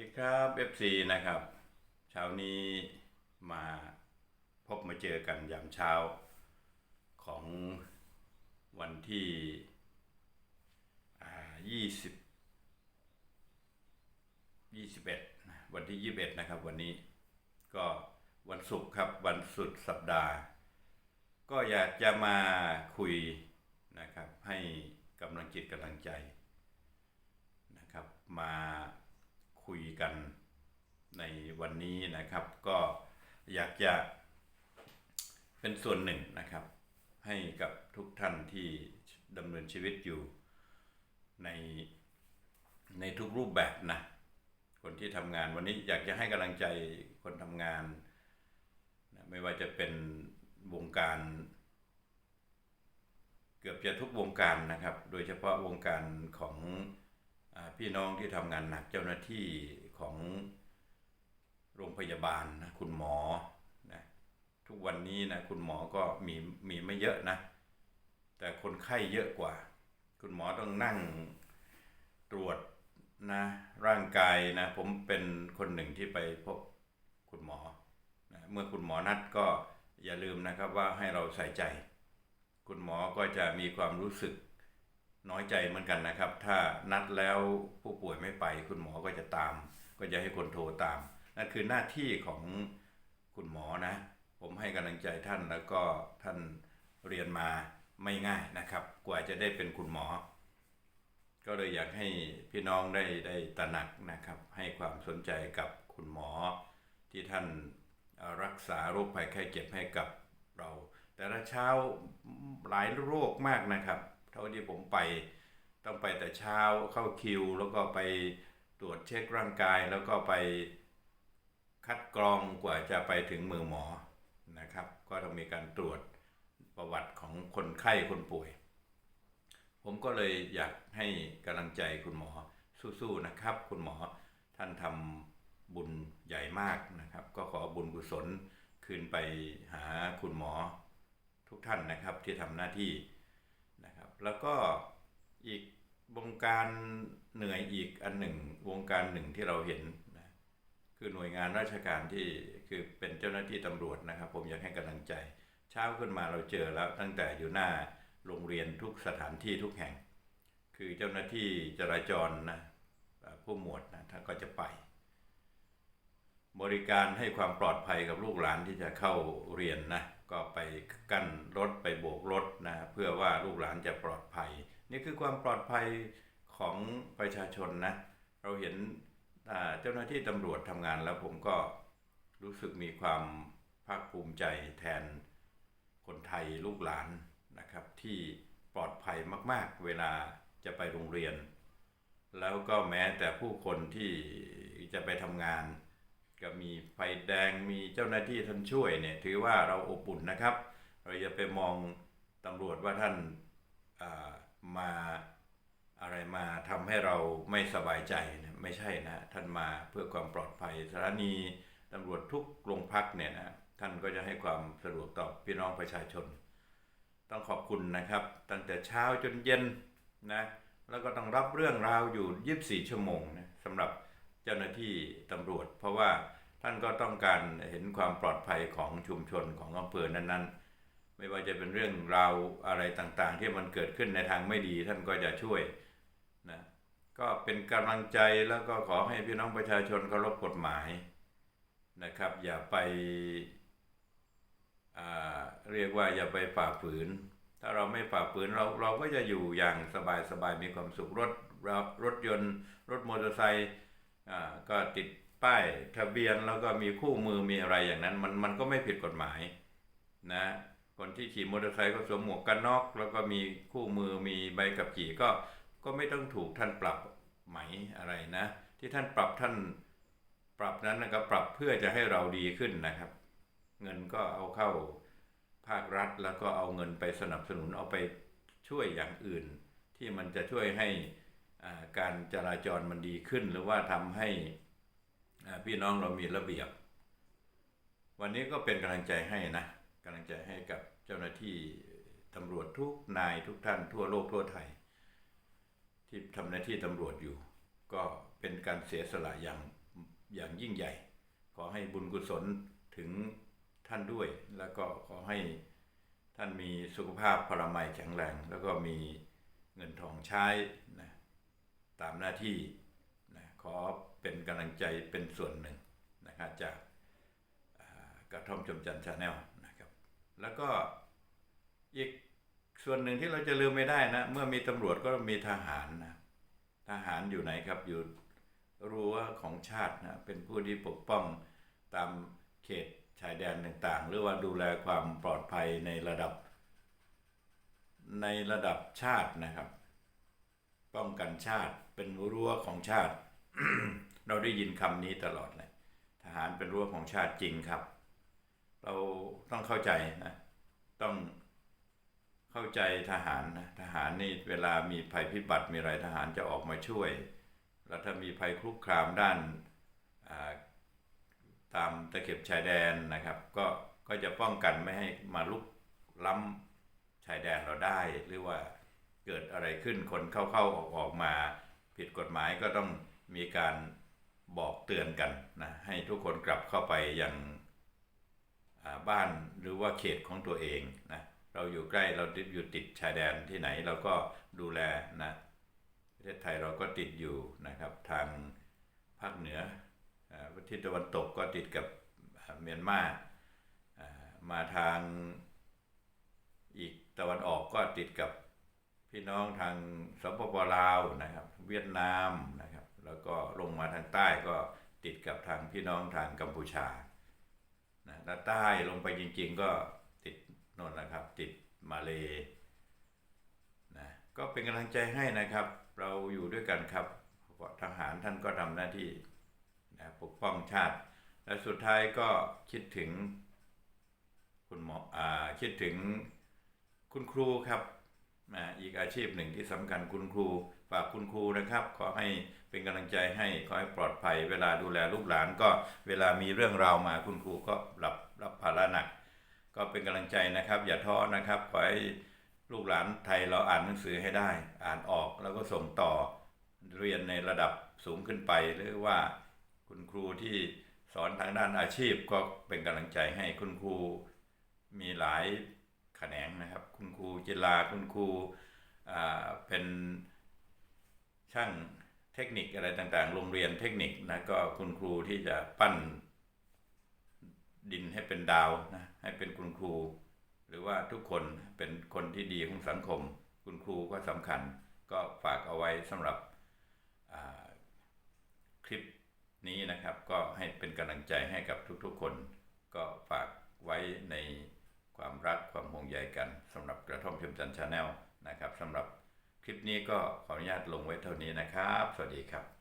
ดีครับ FC นะครับ เช้านี้มาพบมาเจอกันยามเช้าของวันที่ 20 21 วันที่ 21 นะครับ วันนี้ก็วันศุกร์ครับวันสุดสัปดาห์ ก็อยากจะมาคุยนะครับให้กำลังจิตกำลังใจนะครับมา ในวันนี้นะครับ ก็อยากจะเป็นส่วนหนึ่งนะครับ ให้กับทุกท่านที่ดำเนินชีวิตอยู่ในในทุกรูปแบบนะคนที่ทำงานวันนี้อยากจะให้กำลังใจคนทำงานนะไม่ว่าจะเป็นวงการ เกือบจะทุกวงการนะครับ โดยเฉพาะวงการของอพี่น้องที่ทำงานหนักเจ้าหน้าที่ของ โรงพยาบาลนะคุณหมอนะทุกวันนี้นะคุณหมอก็มีมีไม่เยอะนะ แต่คนไข้เยอะกว่า คุณหมอต้องนั่งตรวจนะร่างกายนะผมเป็นคนหนึ่งที่ไปพบคุณหมอนะเมื่อคุณหมอนัดก็อย่าลืมนะครับว่าให้เราใส่ใจ คุณหมอก็จะมีความรู้สึกน้อยใจเหมือนกันนะครับ ถ้านัดแล้วผู้ป่วยไม่ไป คุณหมอก็จะตาม ก็จะให้คนโทรตาม นั่นคือหน้าที่ของคุณหมอนะ ผมให้กำลังใจท่านแล้วก็ท่านเรียนมาไม่ง่ายนะครับ กว่าจะได้เป็นคุณหมอ ก็เลยอยากให้พี่น้องได้ได้ตระหนักนะครับ ให้ความสนใจกับคุณหมอ ที่ท่านรักษาโรคภัยไข้เจ็บให้กับเรา แต่ละเช้าหลายโรคมากนะครับ เท่าที่ผมไปต้องไปแต่เช้าเข้าคิว แล้วก็ไปตรวจเช็คร่างกายแล้วก็ไป คัดกรองกว่าจะไปถึงมือหมอนะครับ ก็ต้องมีการตรวจประวัติของคนไข้คนป่วย ผมก็เลยอยากให้กำลังใจคุณหมอสู้ๆนะครับ คุณหมอท่านทำบุญใหญ่มากนะครับ ก็ขอบุญกุศลคืนไปหาคุณหมอทุกท่านนะครับที่ทำหน้าที่นะครับ แล้วก็อีกวงการเหนื่อยอีกอันหนึ่ง วงการหนึ่งที่เราเห็น คือหน่วยงานราชการที่คือเป็นเจ้าหน้าที่ตำรวจนะครับ ผมอยากให้กำลังใจ เช้าขึ้นมาเราเจอแล้วตั้งแต่อยู่หน้าโรงเรียนทุกสถานที่ทุกแห่ง คือเจ้าหน้าที่จราจรนะผู้หมวดนะท่านก็จะไป บริการให้ความปลอดภัยกับลูกหลานที่จะเข้าเรียนนะก็ไปกั้นรถไปโบกรถนะเพื่อว่าลูกหลานจะปลอดภัย นี่คือความปลอดภัยของประชาชนนะเราเห็น เจ้าหน้าที่ตำรวจทำงานแล้วผมก็รู้สึกมีความภาคภูมิใจแทนคนไทยลูกหลานนะครับ ที่ปลอดภัยมาก ๆ เวลาจะไปโรงเรียน แล้วก็แม้แต่ผู้คนที่จะไปทำงาน ก็มีไฟแดงมีเจ้าหน้าที่ท่านช่วยเนี่ยถือว่าเราอบอุ่นนะครับ เราอย่าไปมองตำรวจว่าท่านมา อะไรมาทำให้เราไม่สบายใจนะไม่ใช่นะท่านมาเพื่อความปลอดภัยสถานีตำรวจทุกโรงพักเนี่ยนะท่านก็จะให้ความสะดวกต่อพี่น้องประชาชน ต้องขอบคุณนะครับ ตั้งแต่เช้าจนเย็นนะแล้วก็ต้องรับเรื่องราวอยู่ 24 ชั่วโมงนะสำหรับเจ้าหน้าที่ตำรวจ เพราะว่าท่านก็ต้องการเห็นความปลอดภัยของชุมชนของอำเภอนั้นๆ ไม่ว่าจะเป็นเรื่องราวอะไรต่างๆ ที่มันเกิดขึ้นในทางไม่ดีท่านก็จะช่วย นะก็เป็นกำลังใจแล้วก็ขอให้พี่น้องประชาชนเคารพกฎหมายนะครับ อย่าไปาเรียกว่าอย่าไปฝ่าฝืน ถ้าเราไม่ฝ่าฝืนเราเราก็จะอยู่อย่างสบายสบายมีความสุขรถรถรถยนต์ รถมอเตอร์ไซค์อ่าก็ติดป้ายทะเบียนแล้วก็มีคู่มือมีอะไรอย่างนั้น มันมันก็ไม่ผิดกฎหมายนะคนที่ขี่มอเตอร์ไซค์ก็สวมหมวกกันน็อกแล้วก็มีคู่มือมีใบขับขี่ก็ ก็ไม่ต้องถูกท่านปรับไหมอะไรนะ ที่ท่านปรับท่านปรับนั้นนะครับปรับเพื่อจะให้เราดีขึ้นนะครับ เงินก็เอาเข้าภาครัฐแล้วก็เอาเงินไปสนับสนุนเอาไปช่วยอย่างอื่น ที่มันจะช่วยให้อ่าการจราจรมันดีขึ้น หรือว่าทำให้พี่น้องเรามีระเบียบ วันนี้ก็เป็นกำลังใจให้นะกำลังใจให้กับเจ้าหน้าที่ตำรวจทุกนายทุกท่านทั่วโลกทั่วไทย ที่ทำหน้าที่ตำรวจอยู่ ก็เป็นการเสียสละอย่างอย่างยิ่งใหญ่ ขอให้บุญกุศลถึงท่านด้วย แล้วก็ขอให้ท่านมีสุขภาพพลามัยแข็งแรง แล้วก็มีเงินทองใช้นะตามหน้าที่นะขอเป็นกำลังใจเป็นส่วนหนึ่งนะครับจากกระท่อมชมจันทร์ชาแนลนะครับ แล้วก็อีก ส่วนหนึ่งที่เราจะลืมไม่ได้นะ เมื่อมีตำรวจก็มีทหารนะทหารอยู่ไหนครับอยู่รั้วของชาตินะเป็นผู้ที่ปกป้องตามเขตชายแดนต่างๆ หรือว่าดูแลความปลอดภัยในระดับ ในระดับชาตินะครับ ป้องกันชาติเป็นรั้วของชาติ เราได้ยินคำนี้ตลอดเลยทหารเป็นรั้วของชาติจริงครับ เราต้องเข้าใจนะต้อง เข้าใจทหารนะทหารนี่เวลามีภัยพิบัติมีอะไรทหารจะออกมาช่วย แล้วถ้ามีภัยคลุกคามด้านาตามตะเข็บชายแดนนะครับก็ก็จะป้องกันไม่ให้มาลุกล้ำชายแดนเราได้ หรือว่าเกิดอะไรขึ้นคนเข้าๆออกออกๆมาผิดกฎหมายก็ต้องมีการบอกเตือนกันนะให้ทุกคนกลับเข้าไปยังอ่าบ้านหรือว่าเขตของตัวเองนะ เราอยู่ใกล้เราอยู่ติดชายแดนที่ไหนเราก็ดูแลนะประเทศไทยเราก็ติดอยู่นะครับทางภาคเหนืออ่าทิศตะวันตกก็ติดกับเมียนมามาทางอีกตะวันออกก็ติดกับพี่น้องทางสปปลาวนะครับเวียดนามนะครับแล้วก็ลงมาทางใต้ก็ติดกับทางพี่น้องทางกัมพูชานะแล้วใต้ลงไปจริง ๆ ก็ นนนะครับ ติดมาเลนะก็เป็นกำลังใจให้นะครับ เราอยู่ด้วยกันครับเพราะทหารท่านก็ทำหน้าที่นะปกป้องชาติ และสุดท้ายก็คิดถึงคุณหมออ่าคิดถึงคุณครูครับนะอีกอาชีพหนึ่งที่สำคัญคุณครูฝากคุณครูนะครับ ขอให้เป็นกำลังใจให้ขอให้ปลอดภัย เวลาดูแลลูกหลานก็เวลามีเรื่องราวมาคุณครูก็รับรับภาระหนัก ก็เป็นกำลังใจนะครับ อย่าท้อนะครับขอให้ลูกหลานไทยเราอ่านหนังสือให้ได้ อ่านออกแล้วก็ส่งต่อเรียนในระดับสูงขึ้นไป หรือว่าคุณครูที่สอนทางด้านอาชีพก็เป็นกำลังใจให้คุณครูมีหลายแขนงนะครับ คุณครูจิฬาคุณครูอ่าเป็นช่างเทคนิคอะไรต่างๆ โรงเรียนเทคนิคนะก็คุณครูที่จะปั้น ดินให้เป็นดาวนะให้เป็นคุณครู หรือว่าทุกคนเป็นคนที่ดีของสังคม คุณครูก็สำคัญก็ฝากเอาไว้สำหรับคลิปนี้นะครับก็ให้เป็นกำลังใจให้กับทุกๆคน ก็ฝากไว้ในความรักความห่วงใยกันสำหรับกระท่อมชมจันชาแนลนะครับสำหรับคลิปนี้ก็ขออนุญาตลงไว้เท่านี้นะครับ สวัสดีครับ